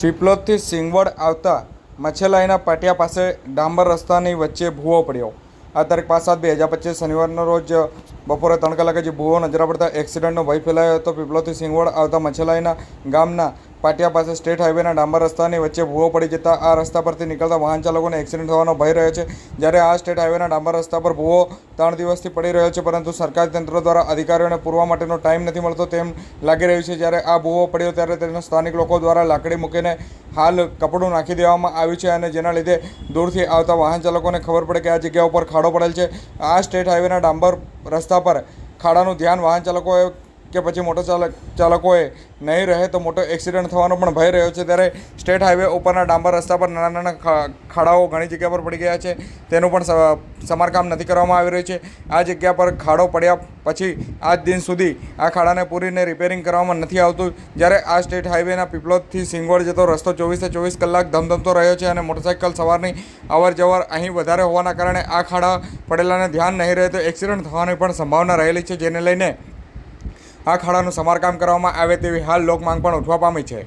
પીપલોદથી સિંગવડ આવતા મચ્છેલાઈના પાટિયા પાસે ડાંબર રસ્તાની વચ્ચે ભૂવો પડ્યો. આ તારીખ પાંચ સાત બે હજાર પચીસ શનિવારના રોજ બપોરે ત્રણ કલાકે જે ભૂવો નજરા પડતા એક્સિડન્ટનો ભય ફેલાયો હતો. પીપલોદથી સિંગવડ આવતા મચ્છેલાઈના ગામના પાટિયા પાસે સ્ટેટ હાઈવેના ડાંબર રસ્તાની વચ્ચે ભૂવો પડી જતા આ રસ્તા પરથી નીકળતા વાહન ચાલકોને એક્સિડન્ટ થવાનો ભય રહ્યો છે. જ્યારે આ સ્ટેટ હાઈવેના ડાંબર રસ્તા પર ભૂવો ત્રણ દિવસથી પડી રહ્યો છે, પરંતુ સરકારી તંત્ર દ્વારા અધિકારીઓને પૂરવા માટેનો ટાઈમ નથી મળતો તેમ લાગી રહ્યું છે. જ્યારે આ ભૂવો પડ્યો ત્યારે તેના સ્થાનિક લોકો દ્વારા લાકડી મૂકીને હાલ કપડું નાખી દેવામાં આવ્યું છે અને જેના લીધે દૂરથી આવતા વાહન ચાલકોને ખબર પડે કે આ જગ્યા ઉપર ખાડો પડેલ છે. આ સ્ટેટ હાઈવેના ડાંબર રસ્તા પર ખાડાનું ધ્યાન વાહન ચાલકોએ કે પછી મોટર ચાલક ચાલકોએ નહીં રહે તો મોટો એક્સિડન્ટ થવાનો પણ ભય રહ્યો છે. ત્યારે સ્ટેટ હાઈવે ઉપરના ડાંબર રસ્તા પર નાના નાના ખાડાઓ ઘણી જગ્યા પર પડી ગયા છે. તેનું પણ સમારકામ નથી કરવામાં આવી રહ્યું છે. આ જગ્યા પર ખાડો પડ્યા પછી આજ દિન સુધી આ ખાડાને પૂરીને રિપેરિંગ કરવામાં નથી આવતું. જ્યારે આ સ્ટેટ હાઈવેના પીપલોદથી સિંગવડ જતો રસ્તો ચોવીસે ચોવીસ કલાક ધમધમતો રહ્યો છે અને મોટરસાઇકલ સવારની અવર જવર અહીં વધારે હોવાના કારણે આ ખાડા પડેલાને ધ્યાન નહીં રહે તો એક્સિડન્ટ થવાની પણ સંભાવના રહેલી છે. જેને લઈને આ ખાડાનું સમારકામ કરવામાં આવે તેવી હાલ લોકમાંગ પણ ઉઠવા પામી છે.